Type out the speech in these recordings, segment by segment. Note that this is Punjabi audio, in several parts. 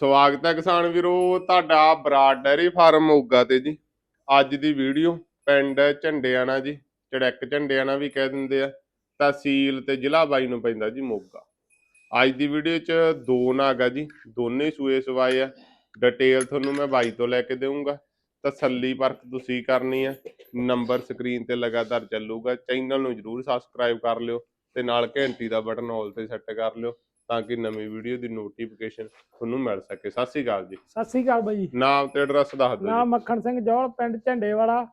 ਸਵਾਗਤ ਹੈ ਕਿਸਾਨ ਵੀਰੋ, ਤੁਹਾਡਾ ਬਰਾਡ ਡੈਰੀ ਫਾਰਮ ਮੋਗਾ ਤੇ ਜੀ। ਅੱਜ ਦੀ ਵੀਡੀਓ ਪਿੰਡ ਝੰਡਿਆਣਾ ਜੀ, ਚੜੈਕ ਝੰਡਿਆਣਾ ਵੀ ਕਹਿ ਦਿੰਦੇ ਆ, ਤਹਿਸੀਲ ਤੇ ਜ਼ਿਲ੍ਹਾ ਬਾਈ ਨੂੰ ਪੈਂਦਾ ਜੀ ਮੋਗਾ। ਅੱਜ ਦੀ ਵੀਡੀਓ 'ਚ ਦੋ ਨਾਗ ਆ ਜੀ, ਦੋਨੇ ਸੂਏ ਸਵਾਏ ਆ। ਡਿਟੇਲ ਤੁਹਾਨੂੰ ਮੈਂ ਬਾਈ ਤੋਂ ਲੈ ਕੇ ਦੇਵਾਂਗਾ ਤਸੱਲੀ ਪਰਖ ਤੁਸੀਂ ਕਰਨੀ ਆ। ਨੰਬਰ ਸਕਰੀਨ ਤੇ ਲਗਾਤਾਰ ਚੱਲੂਗਾ। ਚੈਨਲ ਨੂੰ ਜਰੂਰ ਸਬਸਕ੍ਰਾਈਬ ਕਰ ਲਿਓ ਤੇ ਨਾਲ ਘੰਟੀ ਦਾ ਬਟਨ ਆਲ ਤੇ ਸੈੱਟ ਕਰ ਲਿਓ। ਤਾਂ ਕਿ ਨਵੀਂ ਵੀਡੀਓ ਦੀ ਨੋਟੀਫਿਕੇਸ਼ਨ ਤੁਹਾਨੂੰ ਮਿਲ ਸਕੇ ਸਤਿ ਸ਼੍ਰੀ ਅਕਾਲ ਜੀ ਸਤਿ ਸ੍ਰੀ ਅਕਾਲ ਬਾਈ ਜੀ ਨਾਮ ਤੇ ਐਡਰੈਸ ਦੱਸ ਦਿਓ ਨਾਮ ਮੱਖਣ ਸਿੰਘ ਜੌਲ ਪਿੰਡ ਝੰਡੇ ਵਾਲਾ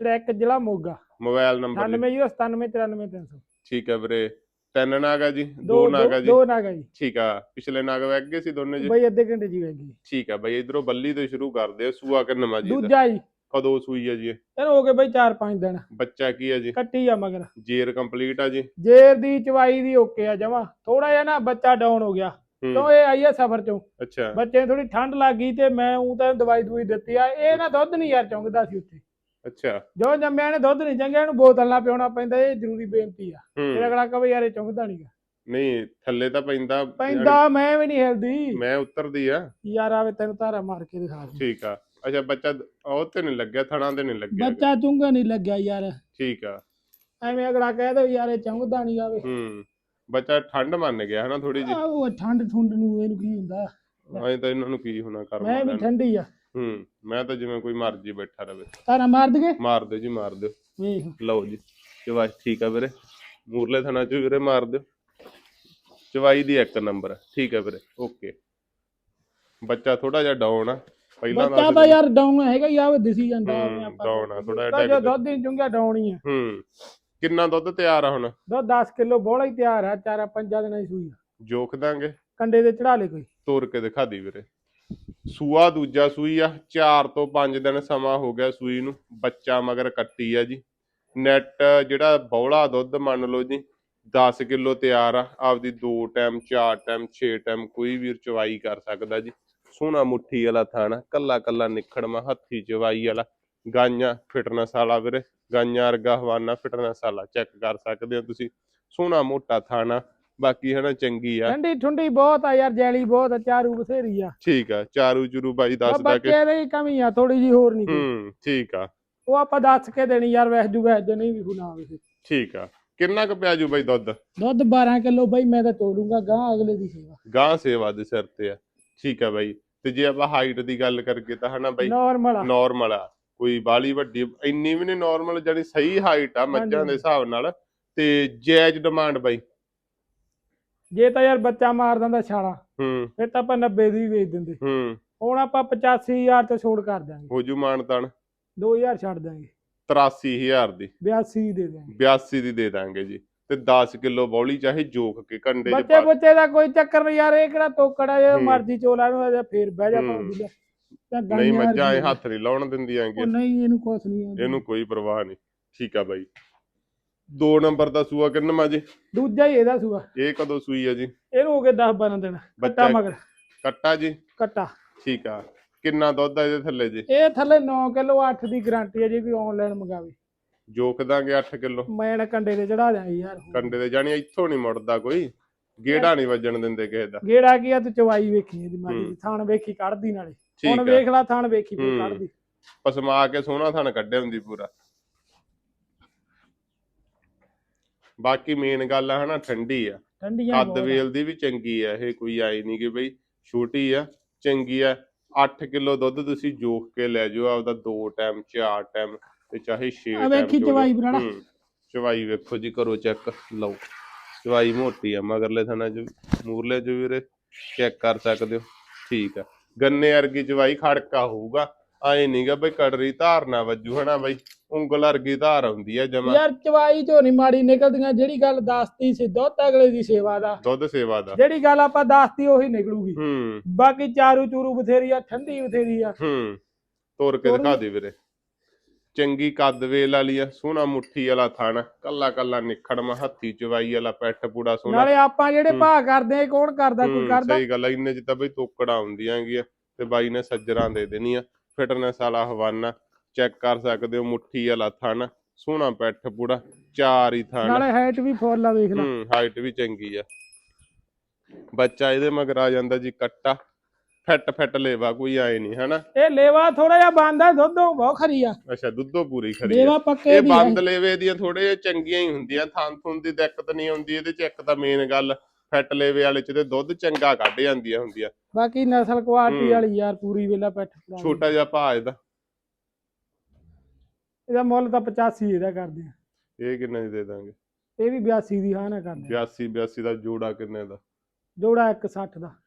ਚੜੈਕ ਜ਼ਿਲ੍ਹਾ ਮੋਗਾ ਮੋਬਾਈਲ ਨੰਬਰ ਜੀ 9809793300 ਠੀਕ ਹੈ ਵੀਰੇ ਤਿੰਨ ਨਾਗ ਆ ਜੀ ਦੋ ਨਾਗ ਆ ਜੀ ਦੋ ਨਾਗਾ ਜੀ ਠੀਕ ਆ ਪਿਛਲੇ ਨਾਗ ਵਗ ਗਏ ਸੀ ਦੋਨੇ ਜੀ ਬਾਈ ਅੱਧੇ ਘੰਟੇ ਜੀ ਵੈਗੀ ਠੀਕ ਆ ਬਈ ਇਧਰੋਂ ਬੱਲੀ ਤੋਂ ਸ਼ੁਰੂ ਕਰਦੇ ਆ ਸੂਆ ਕਿੰਨਵਾ ਜੀ? ਦੂਜਾ ਜੀ ਕਦੋਂ ਸੂਈ ਆ ਜੀ ਇਹ? ਹੋ ਗਏ ਬਾਈ 4-5 ਦਿਨ। ਬੱਚਾ ਕੀ ਆ ਜੀ? ਕੱਟੀ ਆ ਮਗਰ। ਜੇਰ ਕੰਪਲੀਟ ਆ ਜੀ? ਜੇਰ ਦੀ ਚਵਾਈ ਦੀ ਓਕੇ ਆ ਜਮਾ। ਥੋੜਾ ਜਿਹਾ ਨਾ ਬੱਚਾ ਡਾਊਨ ਹੋ ਗਿਆ। ਕਿਉਂ ਇਹ ਆਈ ਆ ਸਫਰ ਚੋਂ? ਅੱਛਾ। ਬੱਚੇ ਨੂੰ ਥੋੜੀ ਠੰਡ ਲੱਗ ਗਈ ਤੇ ਮੈਂ ਉਹ ਤਾਂ ਦਵਾਈ ਦਵਾਈ ਦਿੱਤੀ ਆ। ਇਹ ਨਾ ਦੁੱਧ ਨਹੀਂ ਯਾਰ ਚੁੰਗਦਾ ਸੀ ਉੱਥੇ। ਅੱਛਾ। ਜੋ ਜੰਮਿਆ ਨੇ ਦੁੱਧ ਨਹੀਂ ਚੰਗਿਆ ਇਹਨੂੰ ਬੋਤਲ ਨਾਲ ਪਿਉਣਾ ਪੈਂਦਾ ਇਹ ਜ਼ਰੂਰੀ ਬੇਨਤੀ ਆ। ਫਿਰ ਹੂੰ ਅਗਲਾ ਕਹੇ ਯਾਰ ਇਹ ਚੁੰਗਦਾ ਨਹੀਂਗਾ ਨਹੀਂ ਥੱਲੇ ਤਾਂ ਪੈਂਦਾ ਪੈਂਦਾ ਮੈਂ ਵੀ ਨਹੀਂ ਹਿਲਦੀ। ਮੈਂ ਉਤਰਦੀ ਆ। ਯਾਰ ਆਵੇ ਤੈਨੂੰ ਧਾਰਾ ਮਾਰ ਕੇ ਦਿਖਾ ਠੀਕ ਆ। ਅੱਛਾ ਬੱਚਾ ਉਹ ਤੇ ਨਹੀਂ ਲੱਗਿਆ ਥਣਾ ਤੇ ਨਹੀਂ ਲੱਗਿਆ ਹੈਗਾ। ਬੱਚਾ ਚੁੰਗਾ ਨਹੀਂ ਲੱਗਿਆ ਯਾਰ। ਠੀਕ ਆ। ਐਵੇਂ ਅਗਲਾ ਕਹਿ ਦੇ ਯਾਰ ਇਹ ਚੁੰਗਦਾ ਨਹੀਂ ਆਵੇ। ਹੂੰ ਬੱਚਾ ਠੰਡ ਮੰਨ ਗਿਆ ਹਨਾ ਥੋੜੀ ਜੀ ਆਹ ਉਹ ਠੰਡ ਠੁੰਡ ਨੂੰ ਇਹਨੂੰ ਕੀ ਹੁੰਦਾ? ਐਂ ਤਾਂ ਇਹਨਾਂ ਨੂੰ ਕੀ ਹੋਣਾ ਕਰਮ ਮੈਂ ਵੀ। ਠੰਡੀ ਆ। ਹੂੰ ਮੈਂ ਤਾਂ ਜਿਵੇਂ ਕੋਈ ਮਰਜ਼ੀ ਬੈਠਾ ਰਵੇ। ਧਾਰਾ ਮਾਰ ਦਗੇ ਮਾਰ ਦਿਓ ਜੀ ਮਾਰ ਦਿਓ। ਵੇਖ। ਲਓ ਜੀ ਚਵਾਈ ਠੀਕ ਆ ਵੀਰੇ। ਮੂਰਲੇ ਥਣਾ ਚ ਵੀਰੇ ਮਾਰ ਦਿਓ। ਚਵਾਈ ਦੀ ਇੱਕ ਨੰਬਰ। ਠੀਕ ਆ ਵੀਰੇ ਓਕੇ। ਬੱਚਾ ਥੋੜਾ ਜਿਹਾ ਡਾਊਨ ਆ। ਪਹਿਲਾਂ ਬੱਚਾ ਦਾ ਤਾਂ ਯਾਰ ਡਾਊਨ ਹੈਗਾ ਹੀ ਆਵੇ ਦਿਸੀ ਜਾਂਦਾ ਐਵੇਂ ਆਪਾਂ down ਆ, ਜਿਹਾ ਤਾਂ ਜੋ। ਦੁੱਧ ਹੀ ਚੁੰਗਾ ਡਾਊਨ ਹੀ ਆ। ਹੂੰ ਕਿੰਨਾ ਦੁੱਧ ਤਿਆਰ ਆ ਹੁਣ? ਦੁੱਧ 10 ਕਿਲੋ ਬੋਲਾ ਹੀ ਤਿਆਰ ਆ ਚਾਰਾ ਪੰਜਾਂ ਦਿਨਾਂ ਦੀ ਸੂਈ ਆ। ਜੋਖ ਦਾਂਗੇ। ਕੰਡੇ ਦੇ ਚੜਾ ਲੈ ਕੋਈ। ਤੋਰ ਕੇ ਦਿਖਾ ਦੀ ਵੀਰੇ। ਸੂਆ ਦੂਜਾ ਸੂਈ ਆ 4 ਤੋਂ 5 ਦਿਨ ਸਮਾਂ ਹੋ ਗਿਆ ਸੂਈ ਨੂੰ। ਬੱਚਾ ਮਗਰ ਕੱਟੀ ਆ ਜੀ। ਨੈਟ ਜਿਹੜਾ ਬੌਲਾ ਦੁੱਧ ਮੰਨ ਲਓ ਜੀ 10 ਕਿਲੋ ਤਿਆਰ ਆ। ਆਪਦੀ 2 ਟਾਈਮ 4 ਟਾਈਮ 6 ਟਾਈਮ ਕੋਈ ਵੀਰ ਚਵਾਈ ਕਰ ਸਕਦਾ ਜੀ। ਸੋਹਣਾ ਮੁੱਠੀ ਵਾਲਾ ਥਾਣਾ ਕੱਲਾ ਕੱਲਾ ਨਿਖੜਮਾ ਹੱਥੀ ਚਵਾਈ ਵਾਲਾ। ਗਾਈਆਂ ਫਿਟਨੈਸ ਵਾਲਾ ਵੀਰੇ ਗਾਈਆਂ ਵਰਗਾ ਹਵਾਨਾ ਫਿਟਨੈਸ ਵਾਲਾ ਚੈੱਕ ਕਰ ਸਕਦੇ ਹੋ ਤੁਸੀਂ। ਸੋਹਣਾ ਮੋਟਾ ਥਾਣਾ ਬਾਕੀ ਹਨਾ ਚੰਗੀ ਆ। ਠੰਡੀ ਠੁੰਡੀ ਬਹੁਤ ਆ ਯਾਰ ਜੈਲੀ ਬਹੁਤ ਆ ਚਾਰੂ ਬਥੇਰੀ ਆ। ਠੀਕ ਆ ਚਾਰੂ ਚੁਰੂ ਬਾਈ ਦੱਸਦਾ ਕਿ ਬੱਚੇ ਦੀ ਕਮੀ ਆ ਥੋੜੀ ਜੀ ਹੋਰ ਨਹੀਂ। ਹੂੰ ਠੀਕ ਆ। ਉਹ ਆਪਾਂ ਦੱਸ ਕੇ ਦੇਣੀ ਯਾਰ ਵੈਸ ਜੂ ਵੈਸ ਜੇ ਨਹੀਂ ਵੀ ਗੁਨਾਹ ਹੋਵੇ ਠੀਕ ਆ। ਕਿੰਨਾ ਕੁ ਪਿਆ ਜੂ ਬਾਈ ਦੁੱਧ? ਦੁੱਧ 12 ਕਿਲੋ ਬਈ ਮੈਂ ਤਾਂ ਤੋੜੂੰਗਾ ਗਾਂ ਅਗਲੇ ਦੀ ਸੇਵਾ। ਗਾਂ ਸੇਵਾ ਦੇ ਸਿਰ ਤੇ ਆ। ਠੀਕ ਆ ਬਾਈ। ਤੇ ਜੇ ਆਪਾਂ ਹਾਈਟ ਦੀ ਗੱਲ ਕਰਕੇ ਤਾਂ ਹਨਾ ਬਾਈ ਨਾਰਮਲ ਆ। ਨਾਰਮਲ ਆ। ਕੋਈ ਬਾਲੀ ਵੱਡੀ ਇੰਨੀ ਵੀ ਨਹੀਂ ਨਾਰਮਲ ਜਾਨੀ ਸਹੀ ਹਾਈਟ ਆ ਮੱਝਾਂ ਦੇ। ਹਿਸਾਬ ਨਾਲ। ਤੇ ਜਾਇਜ਼ ਡਿਮਾਂਡ ਬਾਈ। ਜੇ ਤਾਂ ਯਾਰ ਬੱਚਾ ਮਾਰ ਦਿੰਦਾ ਛਾਲਾ ਹੂੰ। ਫਿਰ ਤਾਂ ਆਪਾਂ 90 ਦੀ ਵੇਚ ਦਿੰਦੇ। ਹੂੰ। ਹੁਣ ਆਪਾਂ 85000 ਤੇ ਛੋੜ ਕਰ ਦਾਂਗੇ ਹੋ ਜੂ ਮਾਨਤਾਨ। 2000 ਛੱਡ ਦਾਂਗੇ 83000 ਦੀ। 82 ਦੇ ਦਾਂਗੇ 82 ਦੀ ਦੇ ਦਾਂਗੇ ਜੀ। ਤੇ 10 ਕਿਲੋ ਬੌਲੀ ਚਾਹੇ ਜੋਖ ਕੇ ਕੰਡੇ ਚ ਬੱਚੇ ਪਾ ਬੱਚੇ ਦਾ ਕੋਈ ਚੱਕਰ ਨਹੀਂ ਯਾਰ ਇਹ ਕਿਹੜਾ ਤੋਕੜਾ ਜੇ। ਮਰਜ਼ੀ ਚੋਲਾ ਨੂੰ ਅਜੇ ਫੇਰ ਬਹਿ ਜਾ। ਪਾਉਂਦੀ ਲੈ ਤਾਂ ਨਹੀਂ ਮੱਝਾਂ ਇਹ ਹੱਥ ਨਹੀਂ ਲਾਉਣ ਦਿੰਦੀਆਂ ਉਹ ਨਹੀਂ ਇਹਨੂੰ ਕੁਛ ਨਹੀਂ ਆਉਂਦਾ। ਇਹਨੂੰ ਕੋਈ ਪਰਵਾਹ ਨਹੀਂ। ਠੀਕ ਆ ਬਾਈ। ਦੋ ਨੰਬਰ ਦਾ ਸੂਆ ਕਿੰਨਾ ਜੀ? ਦੂਜਾ ਹੀ ਇਹਦਾ ਸੂਆ। ਇਹ ਕਦੋਂ ਸੂਈ ਆ ਜੀ? ਇਹਨੂੰ ਹੋ ਗਏ 10 12 ਦਿਨ ਕੱਟਾ ਬੱਚਾ ਮਗਰ। ਕੱਟਾ ਜੀ? ਕੱਟਾ। ਠੀਕ ਆ। ਕਿੰਨਾ ਦੁੱਧ ਆ ਇਹਦੇ ਥੱਲੇ ਜੀ? ਇਹ ਥੱਲੇ 9 ਕਿਲੋ 8 ਦੀ ਗਾਰੰਟੀ ਹੈ ਜੇ ਕੋਈ ਆਨਲਾਈਨ ਮੰਗਾਵੇ। ਜੋਖ ਦਾਂਗੇ 8 ਕਿਲੋ। ਮੈਂ ਨਾ ਕੰਡੇ ਤੇ ਚੜਾ ਦਿਆਂਗੀ ਯਾਰ। ਕੰਡੇ ਦੇ ਜਾਣੀ ਇੱਥੋਂ ਨਹੀਂ ਮੁੜਦਾ ਕੋਈ। ਗੇੜਾ ਨਹੀਂ ਵੱਜਣ ਦਿੰਦੇ ਕਿਸੇ ਦਾ। ਗੇੜਾ ਕੀ ਆ ਤੂੰ ਚਵਾਈ ਵੇਖੀ ਇਹਦੀ ਮਾਰੀ। ਦੀ ਥਾਣ ਵੇਖੀ ਕੱਢਦੀ ਨਾਲੇ। ਹੁਣ ਵੇਖ ਲੈ ਥਾਣ ਵੇਖੀ ਫਿਰ। ਕੱਢਦੀ। ਪਸਮਾ ਕੇ ਸੋਹਣਾ ਥਣ ਕੱਢਿਆ ਹੁੰਦੀ ਪੂਰਾ। ਬਾਕੀ ਮੇਨ ਗੱਲ ਆ ਹਨਾ ਠੰਡੀ ਆ। ਠੰਡੀਆਂ ਕੱਦ ਵੇਲ ਦੀ ਵੀ ਚੰਗੀ ਆ ਇਹ ਕੋਈ ਆਈ ਨਹੀਂ ਕਿ ਬਈ ਛੋਟੀ ਆ ਚੰਗੀ ਆ। 8 ਕਿਲੋ ਦੁੱਧ ਤੁਸੀਂ ਜੋਖ ਕੇ ਲੈ ਜਾਓ ਆਪਦਾ 2 ਟਾਈਮ 4 ਟਾਈਮ ਤੇ ਚਾਹੇ 6 ਆ ਵੇਖੀ ਚਵਾਈ ਬਣਾਣਾ ਚਵਾਈ ਵੇਖੋ ਜੀ ਕਰੋ ਚੈੱਕ ਲਓ। ਚਵਾਈ ਮੋਟੀ ਆ ਮਗਰਲੇ ਥਣਾ ਚ ਮੂਰਲੇ ਚ ਵੀਰੇ ਚੈੱਕ ਕਰ ਸਕਦੇ ਹੋ। ਠੀਕ ਆ। ਗੰਨੇ ਵਰਗੀ ਚਵਾਈ ਖੜਕਾ ਹੋਊਗਾ। ਆਏ ਨਹੀਂਗਾ ਬਈ ਕੜਰੀ ਧਾਰ ਨਾ ਵੱਜੂ ਹਨਾ ਬਈ? ਉਂਗਲ ਵਰਗੀ ਧਾਰ ਆਉਂਦੀ ਆ ਜਮਾ। ਯਾਰ ਚਵਾਈ ਚੋਂ ਨਹੀਂ ਮਾੜੀ ਨਿਕਲਦੀਆਂ ਜਿਹੜੀ ਗੱਲ ਦੱਸਤੀ ਸੀ ਦੁੱਧ ਅਗਲੇ ਦੀ ਸੇਵਾ ਦਾ। ਦੁੱਧ ਸੇਵਾ ਦਾ। ਜਿਹੜੀ ਗੱਲ ਆਪਾਂ ਦੱਸਤੀ ਉਹੀ ਨਿਕਲੂਗੀ। ਹੂੰ। ਬਾਕੀ ਚਾਰੂ ਚੂਰੂ ਬਥੇਰੀ ਆ ਠੰਡੀ ਬਥੇਰੀ ਆ। ਹੂੰ। ਤੋਰ ਕੇ ਦਿਖਾ ਦੇ ਵੀਰੇ। ਚੰਗੀ ਕੱਦ ਵੇਲ ਵਾਲੀ ਆ ਸੋਹਣਾ ਮੁੱਠੀ ਵਾਲਾ ਥਣ ਕੱਲਾ ਕੱਲਾ ਨਿਖੜਮਾ ਹੱਥੀ ਚਵਾਈ ਵਾਲਾ ਪੈਠ ਪੂੜਾ ਸੋਹਣਾ। ਨਾਲੇ ਆਪਾਂ ਜਿਹੜੇ। ਭਾਅ ਕਰਦੇ ਆ ਕੌਣ ਕਰਦਾ ਕੋਈ ਕਰਦਾ? ਸਹੀ ਗੱਲ ਆ ਇੰਨੇ ਚ ਤਾਂ ਬਈ ਤੋਕੜਾ ਹੁੰਦੀਆਂ ਹੈਗੀਆਂ ਤੇ ਬਾਈ ਨੇ ਸੱਜਰਾਂ ਦੇ ਦੇਣੀ ਆ ਫਿਟਨੈਸ ਵਾਲਾ ਹਵਾਨਾ ਚੈੱਕ ਕਰ ਸਕਦੇ ਹੋ ਮੁੱਠੀ ਵਾਲਾ ਥਣ ਸੋਹਣਾ ਪੈਠ ਪੂੜਾ ਚਾਰ ਹੀ ਥਣ। ਨਾਲੇ ਹਾਈਟ ਵੀ ਫੁੱਲ ਆ ਵੇਖ ਲੈ। ਹੂੰ ਹਾਈਟ ਵੀ ਚੰਗੀ ਆ। ਬੱਚਾ ਇਹਦੇ ਮਗਰ ਆ ਜਾਂਦਾ ਜੀ ਕੱਟਾ। ਫਿੱਟ ਫਿੱਟ ਲੇਵਾ ਕੋਈ ਆਏ ਨਹੀਂ ਹਨਾ? ਇਹ ਲੇਵਾ ਥੋੜਾ ਜਿਹਾ ਬੰਦਾ ਦੁੱਧੋਂ ਬਹੁਤ ਖਰੀ ਆ। ਅੱਛਾ ਦੁੱਧੋ ਪੂਰੀ ਖਰੀ ਲੇਵਾ ਪੱਕੇ ਇਹ। ਬੰਦ ਲੇਵੇ ਦੀਆਂ ਥੋੜੇ ਜਿਹੇ ਚੰਗੀਆਂ ਹੀ ਹੁੰਦੀਆਂ ਥਾਂ ਥੁੰਨ ਦੀ ਦਿੱਕਤ ਨਹੀਂ ਆਉਂਦੀ ਇਹਦੇ ਚ ਇੱਕ ਤਾਂ ਮੇਨ ਗੱਲ ਫਿੱਟ ਲੇਵੇ ਵਾਲੇ ਚ ਤੇ ਦੁੱਧ ਚੰਗਾ ਕੱਢ ਜਾਂਦੀਆਂ ਹੁੰਦੀਆਂ। ਬਾਕੀ ਨਸਲ ਕੁਆਲਿਟੀ। ਵਾਲੀ ਯਾਰ ਪੂਰੀ ਵੇਲਾ ਪੈਠ। ਛੋਟਾ ਜਿਹਾ ਭਾਅ ਇਹਦਾ। ਇਹਦਾ ਮੁੱਲ ਤਾਂ 85 ਇਹਦਾ ਕਰਦੇ ਆ। ਇਹ ਕਿੰਨੇ ਦੀ ਦੇ ਦਾਂਗੇ? ਇਹ ਵੀ 82 ਦੀ ਹਾਂ ਨਾ ਕਰਦੇ ਆ। 82 82 ਦਾ ਜੋੜਾ ਕਿੰਨੇ ਦਾ? ਜੋੜਾ 160 ਦਾ।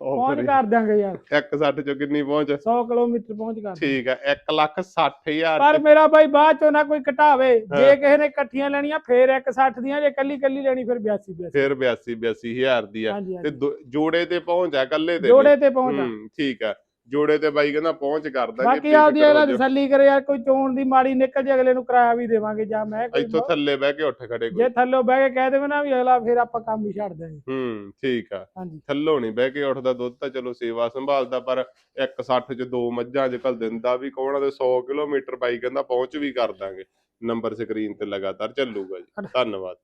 ਪਹੁੰਚ ਕਰ ਦਿਆਂਗੇ ਯਾਰ। 160 ਚੋਂ ਕਿੰਨੀ ਪਹੁੰਚ? 100 ਕਿਲੋਮੀਟਰ ਪਹੁੰਚ ਕਰ। ਠੀਕ ਹੈ 1 ਲੱਖ 60 ਹਜ਼ਾਰ ਪਰ ਚ ਮੇਰਾ ਬਾਈ ਬਾਅਦ ਚੋਂ ਨਾ ਕੋਈ ਘਟਾਵੇ। ਜੇ। ਕਿਸੇ ਨੇ ਇਕੱਠੀਆਂ ਲੈਣੀਆਂ ਫੇਰ 160 ਦੀਆਂ ਜੇ ਕੱਲੀ ਕੱਲੀ ਲੈਣੀ ਫਿਰ 82 82 ਫਿਰ 82 82 ਹਜ਼ਾਰ ਦੀ ਆ ਤੇ ਜੋੜੇ ਤੇ ਪਹੁੰਚ ਆ ਕੱਲੇ ਤੇ ਜੋੜੇ ਤੇ ਪਹੁੰਚ ਆ। ਠੀਕ ਆ। ਜੋੜੇ ਤੇ ਬਾਈ ਕਹਿੰਦਾ ਪਹੁੰਚ ਕਰ ਦਾਂਗੇ ਬਾਕੀ ਆਪਦੀ ਇਹਦਾ ਤਸੱਲੀ ਕਰੇ ਯਾਰ ਕੋਈ ਚੋਣ ਦੀ ਮਾੜੀ ਨਿਕਲ ਜੇ ਅਗਲੇ ਨੂੰ ਕਿਰਾਇਆ ਵੀ ਦੇਵਾਂਗੇ ਜਾਂ ਮੈਂ ਇੱਥੋਂ ਥੱਲੇ ਬਹਿ ਕੇ ਉੱਠ ਖੜੇ ਕੋਈ। ਜੇ ਥੱਲੋਂ ਬਹਿ ਕੇ ਕਹਿ ਦੇਵੇ ਨਾ ਵੀ ਅਗਲਾ ਫਿਰ ਆਪਾਂ ਕੰਮ ਹੀ ਛੱਡ ਦਿਆਂਗੇ ਹੂੰ ਠੀਕ ਆ। ਹਾਂਜੀ। ਥੱਲੋਂ ਨਹੀਂ ਬਹਿ ਕੇ ਉੱਠਦਾ ਦੁੱਧ ਤਾਂ ਚਲੋ ਸੇਵਾ ਸੰਭਾਲਦਾ ਪਰ 160 ਚ ਦੋ ਮੱਝਾਂ ਅੱਜ ਕੱਲ ਦਿੰਦਾ ਵੀ ਕੌਣ ਤੇ 100 ਕਿਲੋਮੀਟਰ ਬਾਈ ਕਹਿੰਦਾ ਪਹੁੰਚ ਵੀ ਕਰ ਦਾਂਗੇ। ਨੰਬਰ ਸਕਰੀਨ ਤੇ ਲਗਾਤਾਰ ਚੱਲੂਗਾ ਜੀ। ਧੰਨਵਾਦ।